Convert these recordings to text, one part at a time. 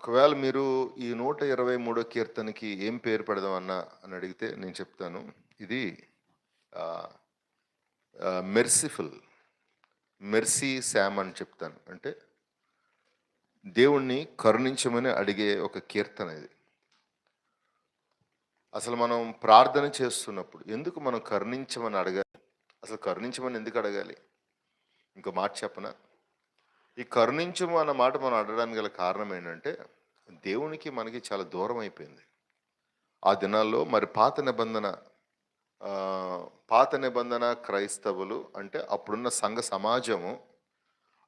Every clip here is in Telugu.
ఒకవేళ మీరు ఈ నూట ఇరవై మూడో కీర్తనకి ఏం పేరు పెడదామన్నా అని అడిగితే నేను చెప్తాను. ఇది మెర్సిఫుల్ మెర్సీ శామ్ అని చెప్తాను. అంటే దేవుణ్ణి కరుణించమని అడిగే ఒక కీర్తన ఇది. అసలు మనం ప్రార్థన చేస్తున్నప్పుడు ఎందుకు మనం కరుణించమని అడగాలి? అసలు కరుణించమని ఎందుకు అడగాలి? ఇంకో మాట చెప్పనా? ఈ కరుణించము అన్న మాట మనం అడగడానికి గల కారణం ఏంటంటే దేవునికి మనకి చాలా దూరం అయిపోయింది. ఆ దినాల్లో మరి పాత నిబంధన పాత నిబంధన క్రైస్తవులు అంటే అప్పుడున్న సంఘ సమాజము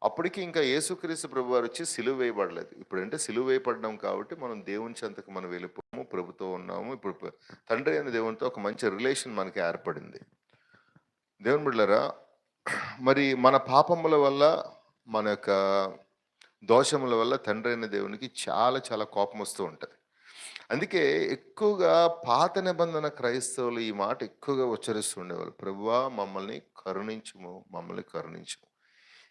అప్పటికి ఇంకా యేసుక్రీస్తు ప్రభు వారు వచ్చి సిలువ వేయబడలేదు. ఇప్పుడంటే సిలువ వేయబడ్డాం కాబట్టి మనం దేవుని చెంతకు మనం వెళ్ళిపోము ప్రభుతో ఉన్నాము. ఇప్పుడు తండ్రి అయిన దేవునితో ఒక మంచి రిలేషన్ మనకి ఏర్పడింది. దేవుని బిడ్డలారా మరి మన పాపముల వల్ల మన యొక్క దోషముల వల్ల తండ్రి అయిన దేవునికి చాలా చాలా కోపం వస్తూ ఉంటుంది. అందుకే ఎక్కువగా పాత నిబంధన క్రైస్తవులు ఈ మాట ఎక్కువగా ఉచ్చరిస్తూ ఉండేవాళ్ళు. ప్రభువా మమ్మల్ని కరుణించుము మమ్మల్ని కరుణించుము.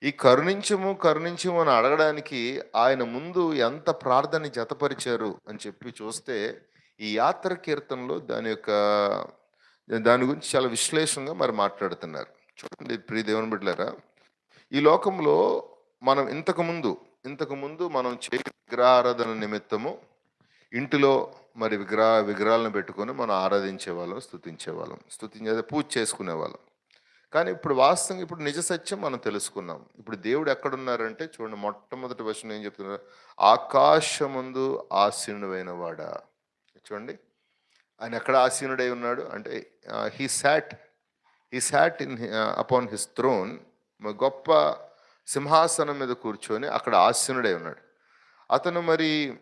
ఈ కరుణించము కరుణించము అని అడగడానికి ఆయన ముందు ఎంత ప్రార్థన జతపరిచారు అని చెప్పి చూస్తే ఈ యాత్ర కీర్తనలో దాని యొక్క దాని గురించి చాలా విశ్లేషణగా మరి మాట్లాడుతున్నారు. చూడండి ప్రియ దేవుని బిడ్డలారా ఈ లోకంలో మనం ఇంతకుముందు ఇంతకుముందు ఇంతకు ముందు మనం చే విగ్రహారాధన నిమిత్తము ఇంటిలో మరి విగ్రహ విగ్రహాలను పెట్టుకొని మనం ఆరాధించే వాళ్ళం స్థుతించే వాళ్ళం స్థుతించే పూజ చేసుకునే వాళ్ళం కానీ ఇప్పుడు వాస్తవంగా ఇప్పుడు నిజ సత్యం మనం తెలుసుకున్నాం. ఇప్పుడు దేవుడు ఎక్కడున్నారంటే చూడండి మొట్టమొదటి వర్షం ఏం చెప్తున్నారు ఆకాశముందు ఆసీనుడైన వాడా చూడండి. ఆయన ఎక్కడ ఆసీనుడై ఉన్నాడు? అంటే he sat he sat in upon his throne గొప్ప సింహాసనం మీద కూర్చొని అక్కడ ఆసీనుడై ఉన్నాడు. అతను మరి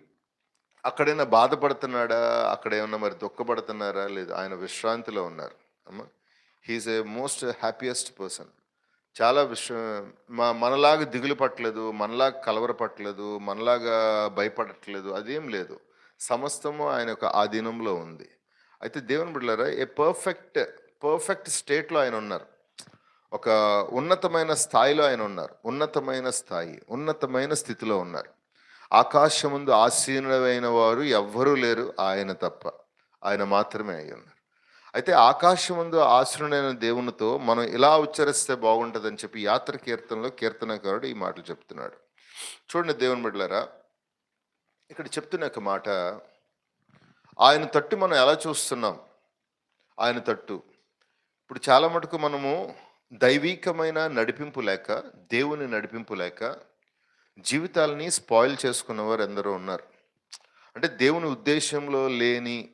అక్కడైనా బాధపడుతున్నాడా? అక్కడ ఏమన్నా మరి దుఃఖపడుతున్నారా? లేదు ఆయన విశ్రాంతిలో ఉన్నారు. అమ్మ he is a most happiest person చాలా విశ్వ మా మనలాగా దిగులు పట్టలేదు మనలాగా కలవరపట్టలేదు మనలాగా భయపడట్లేదు అదేం లేదు. సమస్తము ఆయన యొక్క ఆధీనంలో ఉంది. అయితే దేవుని బిడ్డలారా ఏ పర్ఫెక్ట్ పర్ఫెక్ట్ స్టేట్లో ఆయన ఉన్నారు. ఒక ఉన్నతమైన స్థాయిలో ఆయన ఉన్నారు. ఉన్నతమైన స్థాయి ఉన్నతమైన స్థితిలో ఉన్నారు. ఆకాశముందు ఆసీనుడైన వారు ఎవ్వరూ లేరు ఆయన తప్ప. ఆయన మాత్రమే అయి ఉన్నారు. అయితే ఆకాశముందు ఆసీనుడైన దేవునితో మనం ఇలా ఉచ్చరిస్తే బాగుంటుందని చెప్పి యాత్ర కీర్తనలో కీర్తనకారుడు ఈ మాటలు చెప్తున్నాడు. చూడండి దేవుని బిడ్డలారా ఇక్కడ చెప్తున్న ఒక మాట. ఆయన తట్టు మనం ఎలా చూస్తున్నాం? ఆయన తట్టు. ఇప్పుడు చాలా మటుకు మనము దైవీకమైన నడిపింపు లేక దేవుని నడిపింపు లేక జీవితాలని స్పాయిల్ చేసుకున్నవారు ఎందరో ఉన్నారు. అంటే దేవుని ఉద్దేశంలో లేని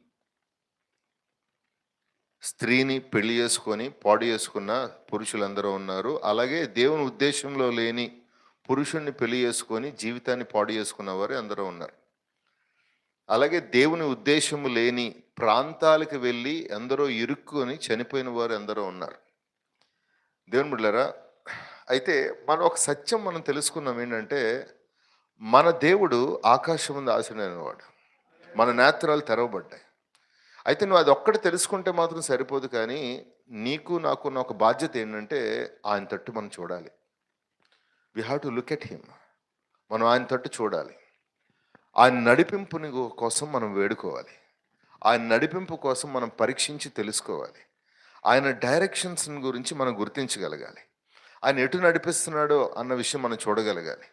స్త్రీని పెళ్ళి చేసుకొని పాడు చేసుకున్న పురుషులందరూ ఉన్నారు. అలాగే దేవుని ఉద్దేశంలో లేని పురుషుణ్ణి పెళ్ళి చేసుకొని జీవితాన్ని పాడు చేసుకున్నవారు అందరూ ఉన్నారు. అలాగే దేవుని ఉద్దేశము లేని ప్రాంతాలకు వెళ్ళి ఎందరో ఇరుక్కుని చనిపోయిన వారు ఎందరో ఉన్నారు. దేవుని బిడ్డారా అయితే మనం ఒక సత్యం మనం తెలుసుకున్నాం ఏంటంటే మన దేవుడు ఆకాశం ముందు ఆశనైన మన నేత్రాలు తెరవబడ్డాయి. అయితే నువ్వు అది ఒక్కటి తెలుసుకుంటే మాత్రం సరిపోదు కానీ నీకు నాకున్న ఒక బాధ్యత ఏంటంటే ఆయన తట్టు మనం చూడాలి. We have to look at him మనం ఆయన తట్టు చూడాలి. ఆయన నడిపింపుని కోసం మనం వేడుకోవాలి. ఆయన నడిపింపు కోసం మనం పరీక్షించి తెలుసుకోవాలి. ఆయన డైరెక్షన్స్ గురించి మనం గుర్తించగలగాలి. ఆయన ఎటు నడిపిస్తున్నాడో అన్న విషయం మనం చూడగలగాలి.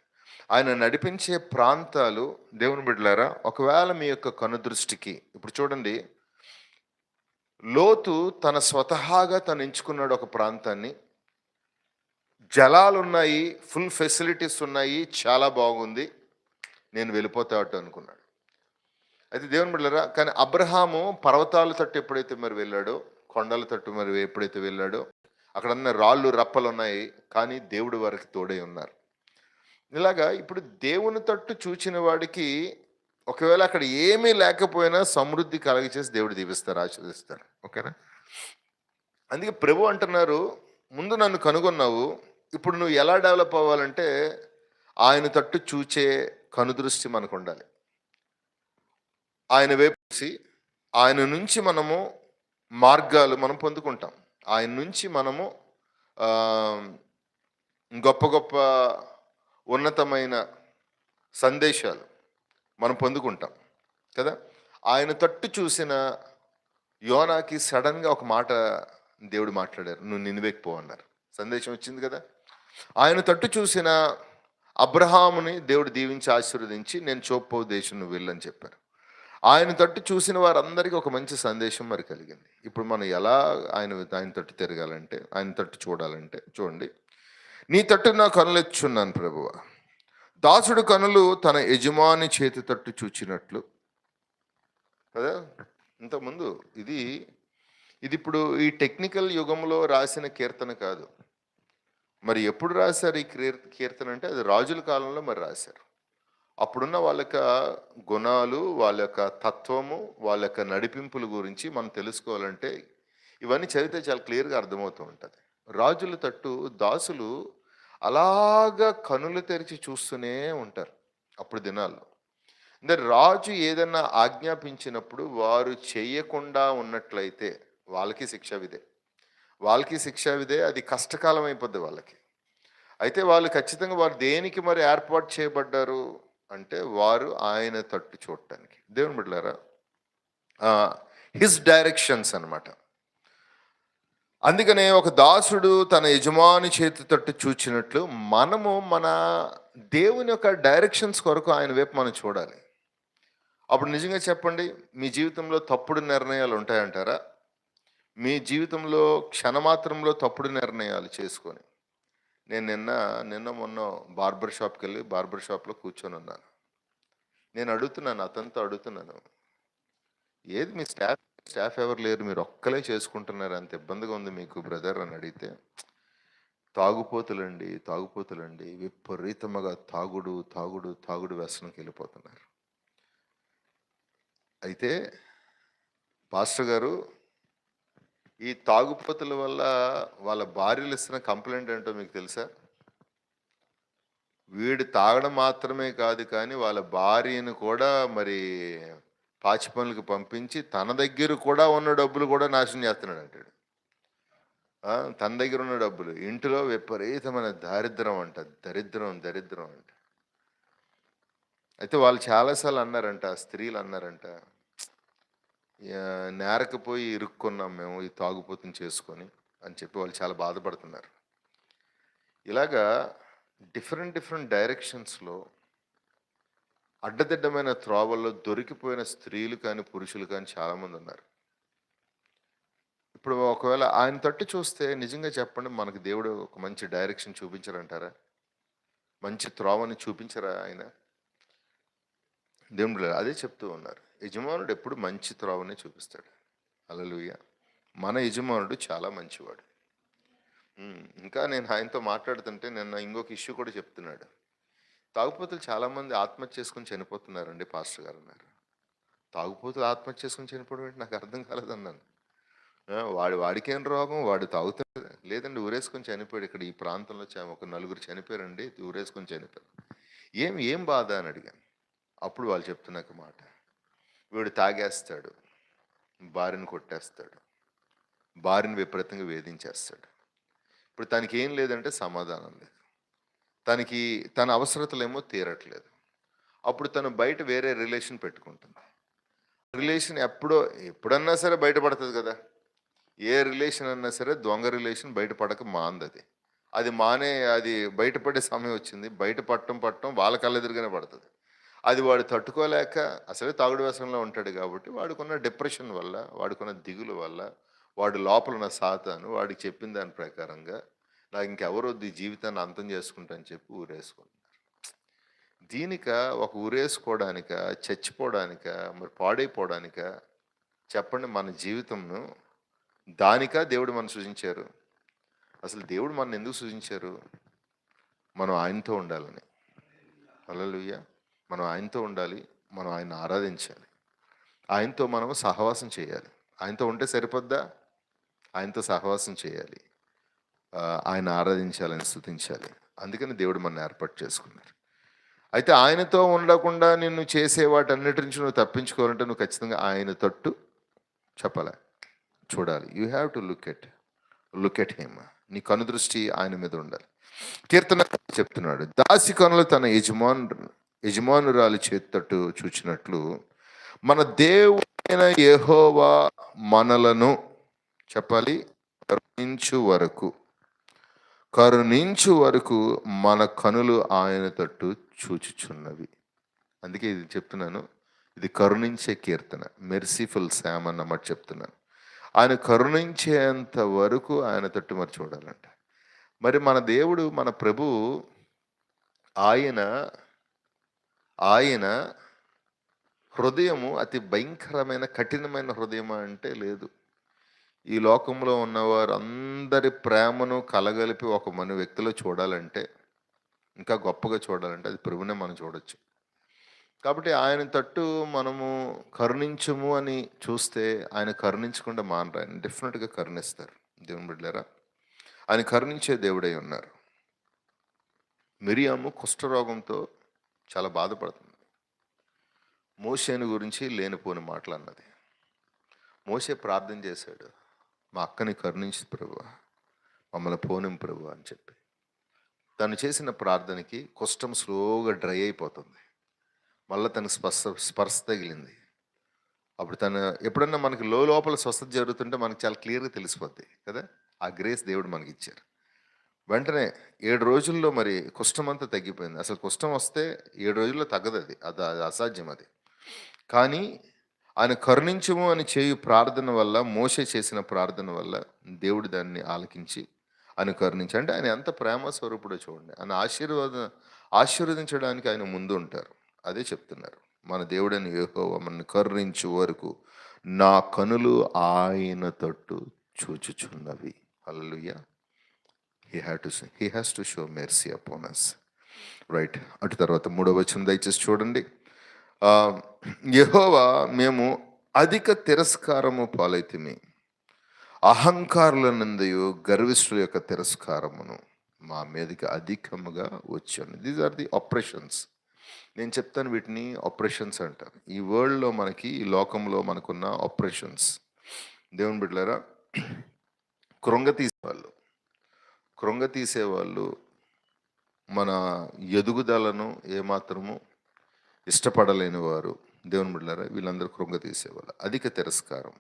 ఆయన నడిపించే ప్రాంతాలు దేవుని బిడ్డలారా ఒకవేళ మీ యొక్క కనుదృష్టికి ఇప్పుడు చూడండి. లోతు తన స్వతహాగా తను ఎంచుకున్నాడు ఒక ప్రాంతాన్ని. జలాలు ఉన్నాయి ఫుల్ ఫెసిలిటీస్ ఉన్నాయి చాలా బాగుంది. నేను వెళ్ళిపోతాడు అనుకున్నాడు. అయితే దేవుని బిడ్డలారా కానీ అబ్రహాము పర్వతాల తట్టు ఎప్పుడైతే మరి వెళ్ళాడో కొండల తట్టు మరి ఎప్పుడైతే వెళ్ళాడో అక్కడ ఉన్న రాళ్ళు రప్పలు ఉన్నాయి కానీ దేవుడు వారికి తోడై ఉన్నారు. ఇలాగా ఇప్పుడు దేవుని తట్టు చూచిన వాడికి ఒకవేళ అక్కడ ఏమీ లేకపోయినా సమృద్ధి కలగచేసి దేవుడు దీవిస్తారు ఆశీర్దిస్తారు ఓకేనా? అందుకే ప్రభు అంటున్నారు ముందు నన్ను కనుగొన్నావు ఇప్పుడు నువ్వు ఎలా డెవలప్ అవ్వాలంటే ఆయన తట్టు చూచే కనుదృష్టి మనకు ఉండాలి ఆయన వేసి ఆయన నుంచి మనము మార్గాలు మనం పొందుకుంటాం. ఆయన నుంచి మనము గొప్ప గొప్ప ఉన్నతమైన సందేశాలు మనం పొందుకుంటాం. కదా? ఆయన తట్టు చూసిన యోనాకి సడన్గా ఒక మాట దేవుడు మాట్లాడారు. నువ్వు నినివేకిపో అన్నారు. సందేశం వచ్చింది కదా? ఆయన తట్టు చూసిన అబ్రహాముని దేవుడు దీవించి ఆశీర్వదించి నేను చూపో దేశం నువ్వు వెళ్ళని చెప్పారు. ఆయన తట్టు చూసిన వారందరికీ ఒక మంచి సందేశం మరి కలిగింది. ఇప్పుడు మనం ఎలా ఆయన ఆయన తట్టు తిరగాలంటే ఆయన తట్టు చూడాలంటే చూడండి. నీ తట్టు నా కనులెచ్చున్నాను ప్రభువ. దాసుడు కనులు తన యజమాని చేతి తట్టు చూచినట్లు. కదా? ఇంతకుముందు ఇది ఇది ఇప్పుడు ఈ టెక్నికల్ యుగంలో రాసిన కీర్తన కాదు. మరి ఎప్పుడు రాశారు ఈ కీర్తన అంటే అది రాజుల కాలంలో మరి రాశారు. అప్పుడున్న వాళ్ళ యొక్క గుణాలు వాళ్ళ యొక్క తత్వము వాళ్ళ యొక్క నడిపింపుల గురించి మనం తెలుసుకోవాలంటే ఇవన్నీ చదివితే చాలా క్లియర్గా అర్థమవుతూ ఉంటుంది. రాజుల తట్టు దాసులు అలాగా కనులు తెరిచి చూస్తూనే ఉంటారు అప్పుడు దినాల్లో. అంటే రాజు ఏదన్నా ఆజ్ఞాపించినప్పుడు వారు చేయకుండా ఉన్నట్లయితే వాళ్ళకి శిక్ష విదే వాళ్ళకి శిక్ష విదే అది కష్టకాలం అయిపోద్ది వాళ్ళకి. అయితే వాళ్ళు ఖచ్చితంగా వారు దేనికి మరి ఏర్పాటు చేయబడ్డారు? అంటే వారు ఆయన తట్టు చూడటానికి. దేవుని బిడ్డలారా హిస్ డైరెక్షన్స్ అనమాట అందుకనే ఒక దాసుడు తన యజమాని చేతి తట్టు చూచినట్లు మనము మన దేవుని యొక్క డైరెక్షన్స్ కొరకు ఆయన వైపు మనం చూడాలి. అప్పుడు నిజంగా చెప్పండి మీ జీవితంలో తప్పుడు నిర్ణయాలు ఉంటాయంటారా? మీ జీవితంలో క్షణమాత్రంలో తప్పుడు నిర్ణయాలు చేసుకొని. నేను నిన్న నిన్న మొన్న బార్బర్ షాప్కి వెళ్ళి బార్బర్ షాప్లో కూర్చొని ఉన్నాను. నేను అడుగుతున్నాను అతనితో అడుగుతున్నాను. ఏది మీ స్టాఫ్ స్టాఫ్ ఎవరు లేరు మీరు ఒక్కలే చేసుకుంటున్నారు అంత ఇబ్బందిగా ఉంది మీకు బ్రదర్ అని అడిగితే తాగుపోతులండి తాగుపోతులండి విపరీతముగా తాగుడు తాగుడు తాగుడు వ్యసనంకి వెళ్ళిపోతున్నారు. అయితే పాస్టర్ గారు ఈ తాగుపోతుల వల్ల వాళ్ళ భార్యలు ఇస్తున్న కంప్లైంట్ ఏంటో మీకు తెలుసా? వీడు తాగడం మాత్రమే కాదు కానీ వాళ్ళ భార్యను కూడా మరి పాచి పనులకు పంపించి తన దగ్గర కూడా ఉన్న డబ్బులు కూడా నాశనం చేస్తున్నాడు అంటాడు తన దగ్గర ఉన్న డబ్బులు. ఇంటిలో విపరీతమైన దారిద్రం అంట దరిద్రం దరిద్రం అంట. అయితే వాళ్ళు చాలాసార్లు అన్నారంట స్త్రీలు అన్నారంట "యా, నేరకపోయి ఇరుక్కున్నాం మేము ఈ తాగుపోతుని చేసుకొని అని చెప్పి వాళ్ళు చాలా బాధపడుతున్నారు. ఇలాగా డిఫరెంట్ డిఫరెంట్ డైరెక్షన్స్లో అడ్డదిడ్డమైన త్రోవల్లో దొరికిపోయిన స్త్రీలు కానీ పురుషులు కానీ చాలామంది ఉన్నారు. ఇప్పుడు ఒకవేళ ఆయన తట్టు చూస్తే నిజంగా చెప్పండి మనకు దేవుడు ఒక మంచి డైరెక్షన్ చూపించారంటారా? మంచి త్రోవని చూపించరా ఆయన? దేవుడు అదే చెప్తూ ఉన్నారు. యజమానుడు ఎప్పుడు మంచి త్రోవనే చూపిస్తాడు. అలలుయ మన యజమానుడు చాలా మంచివాడు. ఇంకా నేను ఆయనతో మాట్లాడుతుంటే నిన్న ఇంకొక ఇష్యూ కూడా చెప్తున్నాడు. తాగుపోతులు చాలామంది ఆత్మహత్య చేసుకుని చనిపోతున్నారండి పాస్టర్ గారు అన్నారు. తాగుపోతులు ఆత్మహత్య చేసుకుని చనిపోవడం ఏంటి? నాకు అర్థం కాలేదన్నాను. వాడు వాడికేం రోగం? వాడు తాగుతాడు. లేదండి ఊరేసుకొని చనిపోయాడు. ఇక్కడ ఈ ప్రాంతంలో ఒక నలుగురు చనిపోయారండి. ఊరేసుకొని చనిపోయారు. ఏం ఏం బాధ అని అడిగాను. అప్పుడు వాళ్ళు చెప్తున్నాక మాట. వీడు తాగేస్తాడు భార్యను కొట్టేస్తాడు భార్యను విపరీతంగా వేధించేస్తాడు. ఇప్పుడు తనకి ఏం లేదంటే సమాధానం లేదు. తనకి తన అవసరతలేమో తీరట్లేదు. అప్పుడు తను బయట వేరే రిలేషన్ పెట్టుకుంటుంది. రిలేషన్ ఎప్పుడో ఎప్పుడన్నా సరే బయటపడుతుంది కదా. ఏ రిలేషన్ అన్నా సరే దొంగ రిలేషన్ బయటపడక మాంది అది అది మానే అది బయటపడే సమయం వచ్చింది. బయట పట్టం పట్టం వాళ్ళ కళ్ళెదురుగానే పడుతుంది. అది వాడు తట్టుకోలేక అసలే తాగుడు వ్యసనంలో ఉంటాడు కాబట్టి వాడుకున్న డిప్రెషన్ వల్ల వాడుకున్న దిగులు వల్ల వాడు లోపల ఉన్న సాతాను వాడికి చెప్పిన దాని ప్రకారంగా నాకు ఇంకెవరో ఈ జీవితాన్ని అంతం చేసుకుంటాను చెప్పి ఊరేసుకుంటున్నారు. దీనిక ఒక ఊరేసుకోవడానిక చచ్చిపోవడానిక మరి పాడైపోవడానిక చెప్పండి మన జీవితంను. దానిక దేవుడు మనం సృజించారు. అసలు దేవుడు మన ఎందుకు సృజించారు? మనం ఆయనతో ఉండాలని. హల్లెలూయా. మనం ఆయనతో ఉండాలి మనం ఆయన ఆరాధించాలి. ఆయనతో మనం సహవాసం చేయాలి. ఆయనతో ఉంటే సరిపోద్దా? ఆయనతో సహవాసం చేయాలి. ఆయన ఆరాధించాలని స్థుతించాలి. అందుకని దేవుడు మన ఏర్పాటు చేసుకున్నారు. అయితే ఆయనతో ఉండకుండా నిన్ను చేసే వాటన్నిటి నుంచి నువ్వు తప్పించుకోవాలంటే నువ్వు ఖచ్చితంగా ఆయన తట్టు చెప్పాలి. చూడాలి. You have to look at look at him నీ కనుదృష్టి ఆయన మీద ఉండాలి. కీర్తన చెప్తున్నాడు దాసి కనులు తన యజమాను యజమానురాలి చేతట్టు చూచినట్లు మన దేవుడైన యహోవా మనలను చెప్పాలి కరుణించు వరకు కరుణించు వరకు మన కనులు ఆయన తట్టు చూచుచున్నవి. అందుకే ఇది చెప్తున్నాను. ఇది కరుణించే కీర్తన. మెర్సిఫుల్ శామ్ అన్నమాట చెప్తున్నాను. ఆయన కరుణించేంత వరకు ఆయన తట్టు మరి చూడాలంట. మరి మన దేవుడు మన ప్రభు ఆయన ఆయన హృదయము అతి భయంకరమైన కఠినమైన హృదయమా అంటే లేదు. ఈ లోకంలో ఉన్నవారు అందరి ప్రేమను కలగలిపి ఒక మన వ్యక్తిలో చూడాలంటే ఇంకా గొప్పగా చూడాలంటే అది ప్రభునే మనం చూడొచ్చు. కాబట్టి ఆయన తట్టు మనము కరుణించము అని చూస్తే ఆయన కరుణించకుండా మానరు. ఆయన డెఫినెట్గా కరుణిస్తారు. దేవుని బిడ్డారా ఆయన కరుణించే దేవుడై ఉన్నారు. మిరియాము కుష్ఠరోగంతో చాలా బాధపడుతుంది. మోసేను గురించి లేనిపోని మాటలు అన్నది మోసే ప్రార్థన చేశాడు మా అక్కని కరుణించి ప్రభు మమ్మల్ని పోనిం ప్రభు అని చెప్పి. తను చేసిన ప్రార్థనకి కుష్టం స్లోగా డ్రై అయిపోతుంది. మళ్ళీ తనకు స్పర్శ స్పర్శ తగిలింది. అప్పుడు తను ఎప్పుడన్నా మనకి లో లోపల స్వస్థత జరుగుతుంటే మనకు చాలా క్లియర్గా తెలిసిపోద్ది కదా? ఆ గ్రేస్ దేవుడు మనకి ఇచ్చారు. వెంటనే ఏడు రోజుల్లో మరి కుష్టం అంతా తగ్గిపోయింది. అసలు కుష్టం వస్తే ఏడు రోజుల్లో తగ్గదు అది. అది అది అసాధ్యం అది. కానీ ఆయన కరుణించము అని చేయు ప్రార్థన వల్ల మోసే చేసిన ప్రార్థన వల్ల దేవుడు దాన్ని ఆలకించి ఆయన కరుణించి అంటే ఆయన ఎంత ప్రేమ స్వరూపుడో చూడండి. ఆయన ఆశీర్వాద ఆశీర్వదించడానికి ఆయన ముందు ఉంటారు. అదే చెప్తున్నారు. మన దేవుడని యెహోవా మనల్ని కరుణించు వరకు నా కనులు ఆయన తట్టు చూచుచున్నవి. Hallelujah. He have to he has to show mercy upon us right అటు తర్వాత మూడవ వచనం దయచేసి చూడండి. యహోవా మేము అధిక తిరస్కారము పాలైతిమి. అహంకారుల నందయు గర్విష్ఠుల యొక్క తిరస్కారమును మా మీదకి అధికముగా వచ్చాను. దీస్ ఆర్ ది ఆపరేషన్స్ నేను చెప్తాను వీటిని ఆపరేషన్స్ అంటారు. ఈ వరల్డ్లో మనకి ఈ లోకంలో మనకున్న ఆపరేషన్స్ దేవుని బిడ్డలారా కృంగ తీసేవాళ్ళు కృంగతీసేవాళ్ళు మన ఎదుగుదలను ఏమాత్రము ఇష్టపడలేని వారు దేవుని బిడ్డారా వీళ్ళందరూ కృంగ తీసేవాళ్ళు అధిక తిరస్కారం.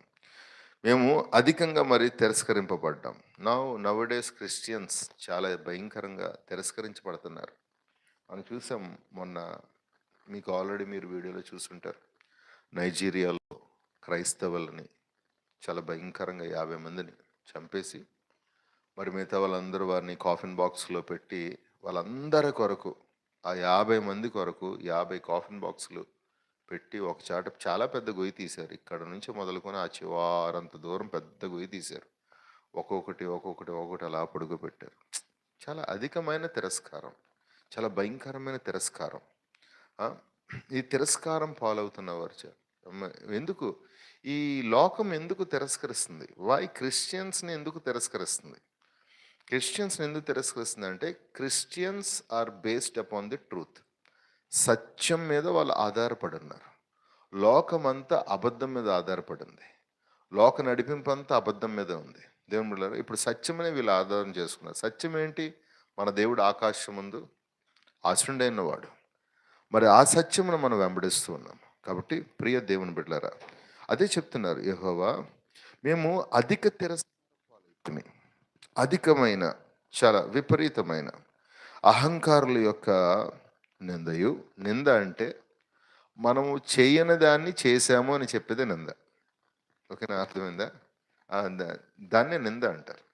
మేము అధికంగా మరి తిరస్కరింపబడ్డాం. నా నవడేస్ క్రిస్టియన్స్ చాలా భయంకరంగా తిరస్కరించబడుతున్నారు. మనం చూసాం మొన్న మీకు ఆల్రెడీ మీరు వీడియోలో చూసుంటారు. నైజీరియాలో క్రైస్తవులని చాలా భయంకరంగా యాభై మందిని చంపేసి మరి మిగతా వాళ్ళందరూ వారిని కాఫిన్ బాక్స్లో పెట్టి వాళ్ళందరి కొరకు ఆ యాభై మంది కొరకు యాభై కాఫిన్ బాక్సులు పెట్టి ఒక చాట చాలా పెద్ద గొయ్యి తీశారు. ఇక్కడ నుంచి మొదలుకొని ఆ చివారంత దూరం పెద్ద గొయ్యి తీశారు. ఒక్కొక్కటి ఒక్కొక్కటి ఒక్కొక్కటి అలా పొడుగు పెట్టారు చాలా అధికమైన తిరస్కారం చాలా భయంకరమైన తిరస్కారం. ఈ తిరస్కారం పాలవుతున్నవారు వారు ఎందుకు? ఈ లోకం ఎందుకు తిరస్కరిస్తుంది? వై క్రిస్టియన్స్ని ఎందుకు తిరస్కరిస్తుంది? క్రిస్టియన్స్ని ఎందుకు తిరస్కరిస్తుంది అంటే Christians are based upon the truth. సత్యం మీద వాళ్ళు ఆధారపడి ఉన్నారు లోకమంతా అబద్ధం మీద ఆధారపడింది. లోక నడిపింపు అంతా అబద్ధం మీద ఉంది. దేవుని ఇప్పుడు సత్యమనే వీళ్ళు ఆధారం చేసుకున్నారు. సత్యం ఏంటి? మన దేవుడు ఆకాశం ముందు ఆశ్రుడైన వాడు. మరి ఆ సత్యమును మనం వెంబడిస్తూ ఉన్నాం. కాబట్టి ప్రియ దేవుని బిడ్డలారా అదే చెప్తున్నారు యహోవా మేము అధిక తిరస్కారం అధికమైన చాలా విపరీతమైన అహంకారుల యొక్క నిందయు. నింద అంటే మనము చేయని దాన్ని చేశాము అని చెప్పేది నింద. ఓకేనా? అర్థమైందా? ఆ, దాన్నే నింద అంటారు.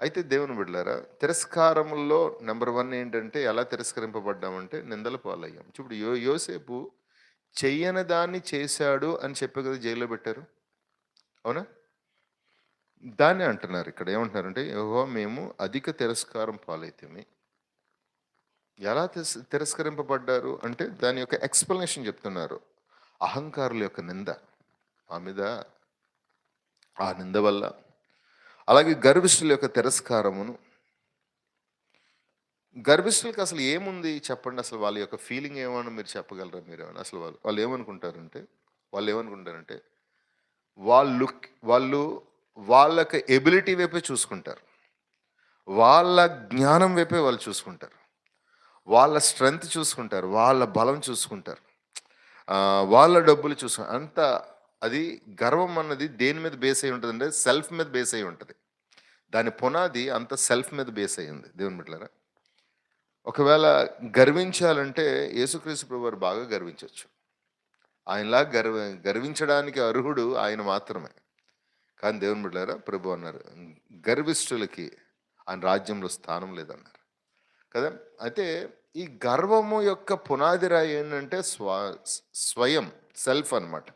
అయితే దేవుని బిడ్డలారా తిరస్కారముల్లో నెంబర్ వన్ ఏంటంటే ఎలా తిరస్కరింపబడ్డామంటే నిందల పాలయ్యాం. ఇప్పుడు యో యోసేపు చెయ్యని దాన్ని చేశాడు అని చెప్పే కదా జైల్లో పెట్టారు. అవునా? దాన్ని అంటున్నారు ఇక్కడ. ఏమంటున్నారంటే యెహోవా మేము అధిక తిరస్కారం పాలైతేమి. ఎలా తిరస్ తిరస్కరింపబడ్డారు అంటే దాని యొక్క ఎక్స్ప్లెనేషన్ చెప్తున్నారు. అహంకారుల యొక్క నింద. ఆ మీద ఆ నింద వల్ల. అలాగే గర్భిష్ఠుల యొక్క తిరస్కారమును. గర్భిష్ఠులకు అసలు ఏముంది చెప్పండి? అసలు వాళ్ళ యొక్క ఫీలింగ్ ఏమని మీరు చెప్పగలరా? మీరు ఏమైనా అసలు వాళ్ళు వాళ్ళు ఏమనుకుంటారంటే వాళ్ళు ఏమనుకుంటారంటే వాళ్ళు వాళ్ళు వాళ్ళకి ఎబిలిటీ వైపే చూసుకుంటారు. వాళ్ళ జ్ఞానం వైపే వాళ్ళు చూసుకుంటారు. వాళ్ళ స్ట్రెంగ్త్ చూసుకుంటారు. వాళ్ళ బలం చూసుకుంటారు. వాళ్ళ డబ్బులు చూసు అంత అది గర్వం అన్నది దేని మీద బేస్ అయి ఉంటుంది అంటే సెల్ఫ్ మీద బేస్ అయి ఉంటుంది. దాని పునాది అంత సెల్ఫ్ మీద బేస్ అయ్యింది దేవుని బిడ్డలారా ఒకవేళ గర్వించాలంటే యేసుక్రీస్తు ప్రభు వారు బాగా గర్వించవచ్చు ఆయనలా గర్వ గర్వించడానికి అర్హుడు ఆయన మాత్రమే. కానీ దేవుని బిడ్డారా ప్రభు అన్నారు గర్విష్ఠులకి ఆయన రాజ్యంలో స్థానం లేదన్నారు. కదా? అయితే ఈ గర్వము యొక్క పునాదిరా ఏంటంటే స్వ స్వయం సెల్ఫ్ అన్నమాట.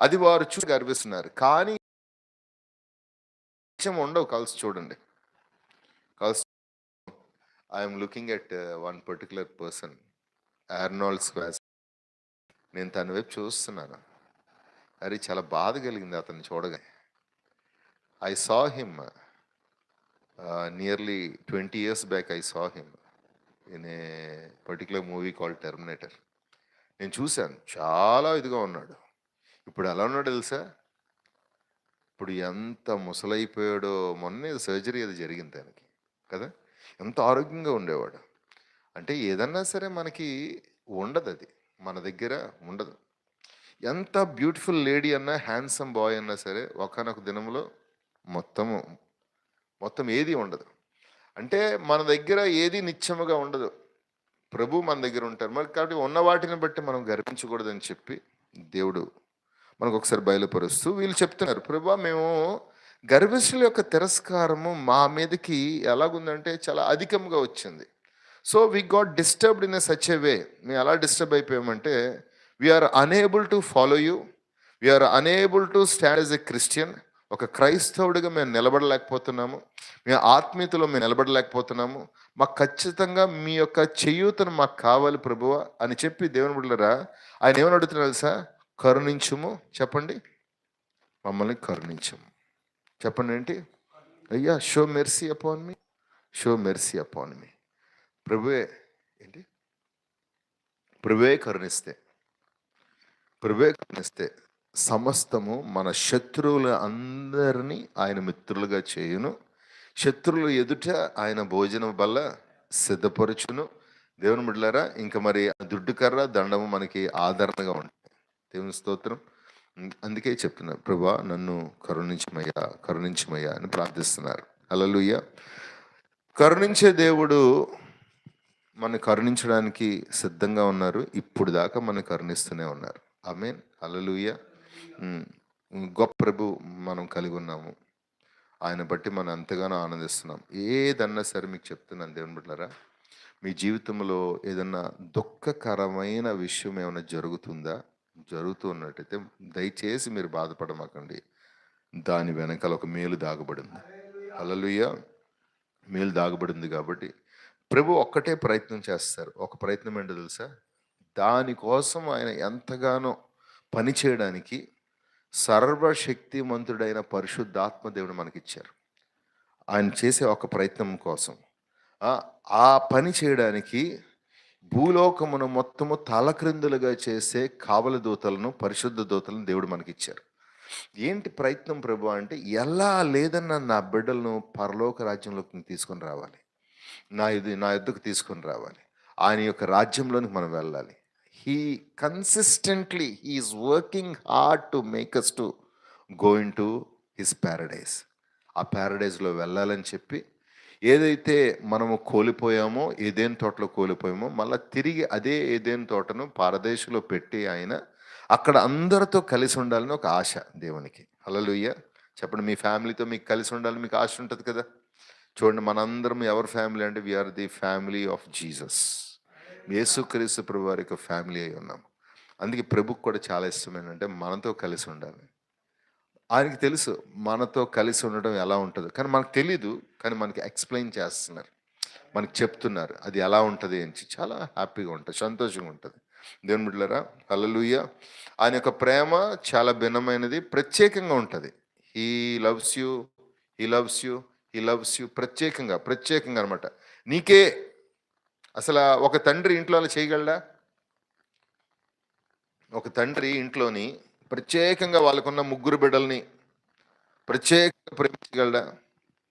అది వారు చూసి గర్విస్తున్నారు. కానీ విషయం ఉండవు కలిసి చూడండి. కలిసి I'm looking at uh, one particular person Arnold Schwarz నేను తన వైపు చూస్తున్నాను. అరే చాలా బాధ కలిగింది అతన్ని చూడగా I saw him nearly twenty years back I saw him in a particular movie call Terminator నేను చూశాను. చాలా ఇదిగా ఉన్నాడు. ఇప్పుడు ఎలా ఉన్నాడు తెలుసా? ఇప్పుడు ఎంత ముసలైపోయాడో మొన్నే సర్జరీ అది జరిగింది దానికి కదా? ఎంత ఆరోగ్యంగా ఉండేవాడు. అంటే ఏదన్నా సరే మనకి ఉండదు అది. మన దగ్గర ఉండదు. ఎంత బ్యూటిఫుల్ లేడీ అన్నా హ్యాండ్సమ్ బాయ్ అన్నా సరే ఒకనొక దినంలో మొత్తము మొత్తం ఏది ఉండదు. అంటే మన దగ్గర ఏది నిత్యముగా ఉండదు. ప్రభు మన దగ్గర ఉంటారు. మరి కాబట్టి ఉన్న వాటిని బట్టి మనం గర్వించకూడదని చెప్పి దేవుడు మనకు ఒకసారి బయలుపరుస్తూ వీళ్ళు చెప్తున్నారు. ప్రభా మేము గర్భిష్ఠుల యొక్క తిరస్కారము మా మీదకి ఎలాగుందంటే చాలా అధికంగా వచ్చింది. So we got disturbed in a such a way మేము ఎలా disturb అయిపోయామంటే we are unable to follow you we are unable to stand as a Christian ఒక క్రైస్తవుడిగా మేము నిలబడలేకపోతున్నాము. మేము ఆత్మీయతలో మేము నిలబడలేకపోతున్నాము. మాకు ఖచ్చితంగా మీ యొక్క చేయూతను మాకు కావాలి ప్రభువ అని చెప్పి దేవుని బిడ్డలరా ఆయన ఏమని అడుగుతున్నారు తెలుసా? కరుణించుము. చెప్పండి. మమ్మల్ని కరుణించము. చెప్పండి ఏంటి? అయ్యా show mercy upon me show mercy upon me ప్రభువే ఏంటి? ప్రభువే కరుణిస్తే. ప్రవేశనిస్తే సమస్తము మన శత్రువుల అందరినీ ఆయన మిత్రులుగా చేయును. శత్రువుల ఎదుట ఆయన భోజనం వల్ల సిద్ధపరచును. దేవుని బిడ్డలారా ఇంకా మరి దుడ్డు కర్ర దండము మనకి ఆదరణగా ఉంటాయి. దేవుని స్తోత్రం. అందుకే చెప్తున్నారు ప్రభా నన్ను కరుణించమయ్యా కరుణించమయ్యా అని ప్రార్థిస్తున్నారు. అలలుయ్య కరుణించే దేవుడు మన కరుణించడానికి సిద్ధంగా ఉన్నారు. ఇప్పుడు దాకా మన కరుణిస్తూనే ఉన్నారు. మీన్ అలలుయ గొప్ప ప్రభు మనం కలిగి ఉన్నాము. ఆయన బట్టి మనం ఎంతగానో ఆనందిస్తున్నాం. ఏదన్నా సరే మీకు చెప్తున్నాను దేవుని బిడ్డారా మీ జీవితంలో ఏదన్నా దుఃఖకరమైన విషయం ఏమైనా జరుగుతుందా? జరుగుతూ ఉన్నట్టయితే దయచేసి మీరు బాధపడమాకండి. దాని వెనకాల ఒక మేలు దాగబడింది. అలలుయ మేలు దాగబడింది కాబట్టి ప్రభు ఒక్కటే ప్రయత్నం చేస్తారు. ఒక ప్రయత్నం ఏంటో తెలుసా? దానికోసం ఆయన ఎంతగానో పని చేయడానికి సర్వశక్తిమంతుడైన పరిశుద్ధాత్మ దేవుడు మనకిచ్చారు. ఆయన చేసే ఒక ప్రయత్నం కోసం. ఆ, పని చేయడానికి భూలోకమును మొత్తము తలక్రిందులుగా చేసే కావల దూతలను పరిశుద్ధ దూతలను దేవుడు మనకిచ్చారు. ఏంటి ప్రయత్నం ప్రభు అంటే ఎలా లేదన్న నా బిడ్డలను పరలోక రాజ్యంలోకి తీసుకొని రావాలి. నా ఇది నా ఎద్దుకు తీసుకొని రావాలి. ఆయన యొక్క రాజ్యంలోనికి మనం వెళ్ళాలి. He consistently he is working hard to make us to going to his paradise ఆ ప్యారడైజ్లో వెళ్ళాలని చెప్పి ఏదైతే మనము కోల్పోయామో ఏదేన్ తోటలో కోల్పోయామో మళ్ళీ తిరిగి అదే ఏదేన్ తోటను పారదేశంలో పెట్టి ఆయన అక్కడ అందరితో కలిసి ఉండాలని ఒక ఆశ దేవునికి. అలలుయ్య చెప్పండి మీ ఫ్యామిలీతో మీకు కలిసి ఉండాలని మీకు ఆశ ఉంటుంది కదా? చూడండి మనందరం ఎవరి ఫ్యామిలీ అంటే we are the family of Jesus యేసుక్రీస్తు ప్రభు వారి యొక్క ఫ్యామిలీ అయి ఉన్నాం అందుకే ప్రభుకి కూడా చాలా ఇష్టమేంటంటే మనతో కలిసి ఉండాలి. ఆయనకి తెలుసు మనతో కలిసి ఉండడం ఎలా ఉంటుందో. కానీ మనకు తెలీదు కానీ మనకి ఎక్స్ప్లెయిన్ చేస్తున్నారు. మనకి చెప్తున్నారు అది ఎలా ఉంటుంది అని చాలా హ్యాపీగా ఉంటుంది సంతోషంగా ఉంటుంది. దేవుని బిడ్డలారా హల్లెలూయా. ఆయన యొక్క ప్రేమ చాలా భిన్నమైనది ప్రత్యేకంగా ఉంటుంది. He loves you he loves you he loves you ప్రత్యేకంగా ప్రత్యేకంగా అనమాట నీకే అసలు ఒక తండ్రి ఇంట్లో అలా చేయగలడా? ఒక తండ్రి ఇంట్లోని ప్రత్యేకంగా వాళ్ళకున్న ముగ్గురు బిడ్డల్ని ప్రత్యేకంగా ప్రేమించగలడా?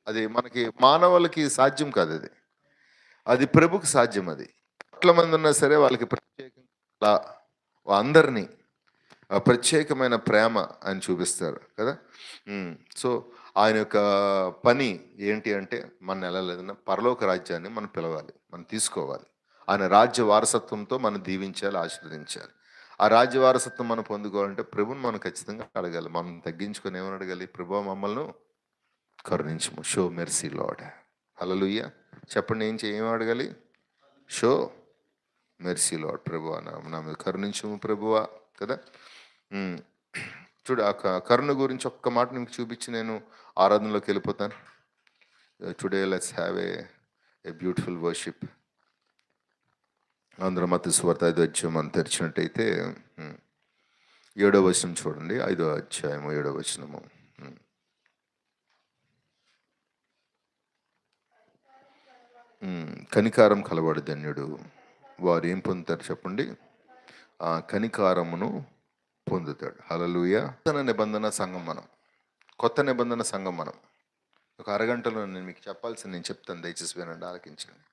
అది మనకి మానవులకి సాధ్యం కాదు అది. అది ప్రభుకు సాధ్యం అది. పట్ల మంది ఉన్నా సరే వాళ్ళకి ప్రత్యేకంగా అందరినీ ప్రత్యేకమైన ప్రేమ అని చూపిస్తారు కదా? సో ఆయన యొక్క పని ఏంటి అంటే మన నెలలేదన్నా పరలోక రాజ్యాన్ని మనం పిలవాలి. మనం తీసుకోవాలి. ఆయన రాజ్య వారసత్వంతో మనం దీవించాలి ఆశీర్వదించాలి. ఆ రాజ్య వారసత్వం మనం పొందుకోవాలంటే ప్రభుని మనం ఖచ్చితంగా అడగాలి. మనం తగ్గించుకొని ఏమని అడగాలి? ప్రభు మమ్మల్ని కరుణించము. షో మెర్సీ లాడ్ అలలుయ్య చెప్పండి ఏం చేయమని అడగాలి? షో మెర్సీ లాడ్ ప్రభువా నా మీద కరుణించము ప్రభువా కదా? చూడు ఆ క- కరుణ గురించి ఒక్క మాట నీకు చూపించి నేను ఆరాధనలోకి వెళ్ళిపోతాను. Today let's have a a beautiful worship అందరం మత స్వార్థ ఐదో అధ్యాయం మనం తెరిచినట్టయితే ఏడో వచనం చూడండి ఐదో అధ్యాయము ఏడో వచనము. కనికారం కలవాడు ధన్యుడు. వారు ఏం పొందుతారు చెప్పండి? ఆ కనికారమును పొందుతాడు. హలలుయ నిబంధన సంఘం మనం. కొత్త నిబంధన సంఘం మనం. ఒక అరగంటలో నేను మీకు చెప్పాల్సింది నేను చెప్తాను దయచేసి వినండి ఆలకించండి.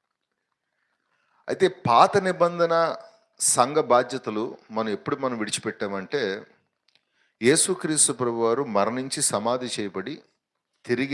అయితే పాత నిబంధన సంఘ బాధ్యతలు మనం ఎప్పుడు మనం విడిచిపెట్టామంటే యేసుక్రీస్తు ప్రభువారు మరణించి సమాధి చేయబడి తిరిగి